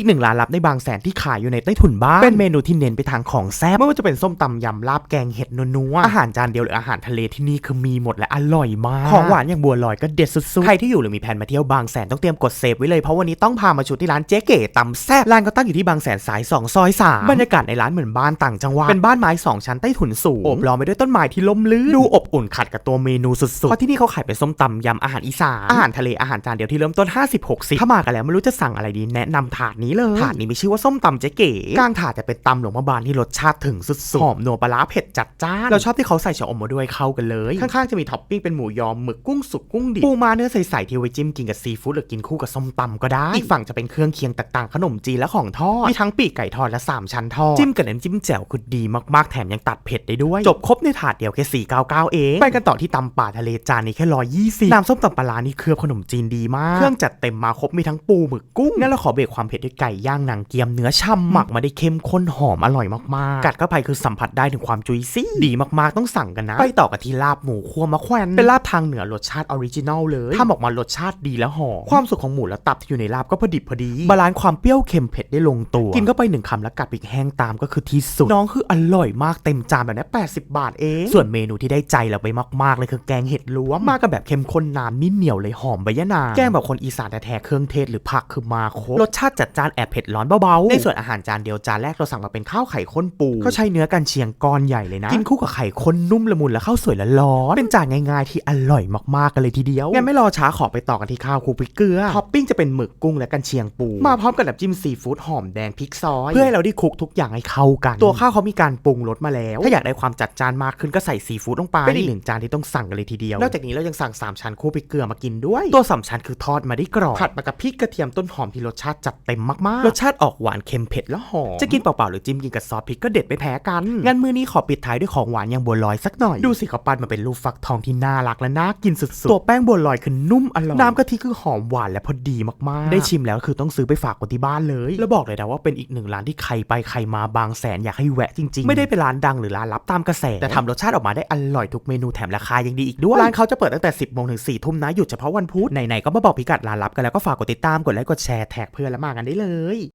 อีกหนึ่งร้านลับในบางแสนที่ขายอยู่ในใต้ถุนบ้าน เป็นเมนูที่เน้นไปทางของแซ่บไม่ว่าจะเป็นส้มตำยำลาบแกงเห็ดนัวๆอาหารจานเดียวหรืออาหารทะเลที่นี่คือมีหมดและอร่อยมาก ของหวานอย่างบัวลอยก็เด็ดสุดๆ ใครที่อยู่หรือมีแผนมาเที่ยวบางแสนต้องเตรียมกดเซฟไว้เลยเพราะวันนี้ต้องพามาชุดที่ร้านเจ๊เก๋ตำแซ่บร้านก็ตั้งอยู่ที่บางแสนสายสองซอยสามบรรยากาศในร้านเหมือนบ้านต่างจังหวัดเป็นบ้านไม้สองชั้นใต้ถุนสูงโอบล้อมไปด้วยต้นไม้ที่ล่มลื่นดูอบอุ่นขัดกับตัวเมนูสุดๆเพราะที่นี่เขาขายเป็นส้มตำยำอาหารอีสานอาหารทะเลอาหารจานเดียวที่เริ่มต้น 50 60ถ้ามากันแล้วไม่รู้จะสั่งอะไรดีแนะนำถาดนี้เลย ถาดนี้มีชื่อว่าส้มตำเจ๊เก๋กลางถาดจะเป็นตำหลวงมะบานที่รสชาติถึงสุดๆหอมนัวปลาร้าเผ็ดจัดจ้านเราชอบที่เขาใส่ชะอมมาด้วยเข้ากันเลย ข้างๆจะมีท็อปปิ้งเป็นหมูยอหมึกกุ้งสุกกุ้งดิบปูม้าเนื้อใสๆที่เอาไว้จิ้มกินกับซีฟู้ดหรือกินคู่กับส้มตำก็ได้อีกฝั่งจะเป็นเครื่องเคียงต่างๆขนมจีนและของทอดมีทั้งปีกไก่ทอดและสามชั้นทอดจิ้มกับน้ำจิ้มแจ่วคือดีมากๆแถมยังตัดเผ็ดได้ด้วยจบครบในถาดเดียวแค่499 เองไปกันต่อที่ตำป่าทะเลจานนี้แค่120น้ำส้มตำปลาร้านี่เคลือบขนมจีนดีมาก เครื่องจัดเต็มมาครบมีทั้งปูหมึกกุ้งงั้นเราขอเบรกความเผ็ดด้วยไก่ย่างหนังเกียมเนื้อช่ำหมักมาได้เข้มข้นหอมอร่อยมากๆ กัดเข้าไปคือสัมผัสได้ถึงความจุยซี่ดีมากๆต้องสั่งกันนะ ไปต่อกันที่ลาบหมูคั่วมะแขวนเป็นลาบทางเหนือรสชาติออริจินัลเลยทำออกมารสชาติดีและหอมความสุขของหมูและตับที่อยู่ในลาบก็พอดิบพอดี บาลานซ์ความเปรี้ยวเค็มเผ็ดได้ลงตัว กินเข้าไปหนึ่งคำแล้วกัดพริกแห้งตามก็คือที่สุด น้องคืออร่อยมากเต็มจานแบบนี้80 บาทเอง ส่วนเมนูที่ได้ใจเราไปมากๆเลยคือแกงเห็ดล้วนมากันแบบเข้มข้นน้ำนิ่มเหนียวเลยหอมใบยะนางแกงแบบคนอีสานแท้ๆเครื่องเทศหรือผักคือมาครบรสชาติจัดจ้านแอบเผ็ดร้อนเบาๆ ในส่วนอาหารจานเดียวจานแรกเราสั่งมาเป็นข้าวไข่ข้นปูเขาใช้เนื้อกันเชียงก้อนใหญ่เลยนะ กินคู่กับไข่ข้นนุ่มละมุนและข้าวสวยละร้อนเป็นจานง่ายๆที่อร่อยมากๆกันเลยทีเดียวงั้นไม่รอช้าขอไปต่อกันที่ข้าวคลุกพริกเกลือท็อปปิ้งจะเป็นหมึกกุ้งและกันเชียงปู มาพร้อมกับน้ำจิ้มซีฟู้ดหอมแดงพริกซอยเพื่อให้เราได้คลุกทุกอย่างให้เข้ากัน ตัวข้าวเขามีการปรุงรสมาแล้ว ถ้าอยากได้ความจัดจานมากขึ้นก็ใส่ซีฟู้ดลงไปเป็นอีกหนึ่งจานที่ต้องสั่งกันเลยทีเดียวนอกจากนี้เรายังสั่งสามชั้นคู่พริกเกลือมากินด้วย ตัวสามชั้นคือทอดมาได้กรอบผัดมากับพริกกระเทียมต้นหอมที่รสชาติจัดเต็มมากๆ รสชาติออกหวานเค็มเผ็ดและหอม จะกินเปล่าๆหรือจิ้มกินกับซอสพริกก็เด็ดไม่แพ้กัน งั้นมื้อนี้ขอปิดท้ายด้วยของหวานอย่างบัวลอยสักหน่อย ดูสิเขาปั้นมาเป็นรูปฟักทองที่น่ารักและน่ากินสุดๆ ตัวแป้งบัวลอยคือนุ่มอร่อย น้ำกะทิคือหอมหวานและพอดีมากๆ ได้ชิมแล้วคือต้องซื้อไปฝากคนที่บ้านเลย แล้วบอกเลยนะว่าเป็นอีกหนึ่งร้านที่ใครไปใครมาบางแสนอยากให้แวะจริงๆ ไม่ได้เป็นร้านดังหรือร้านลับตามกระแส แต่ทำรสชาติออกมาได้อร่อยทุกเมนูแถมราคายังดีอีกด้วย ร้านเขาจะเปิดตั้งแต่ 10โมงถึง4ทุ่มนะหยุดเฉพาะวันพุธไหนๆก็มาบอกพิกัดร้านลับกันแล้วก็ฝากกดติดตามกดไลค์กดแชร์แท็กเพื่อนแล้วมากันได้เลย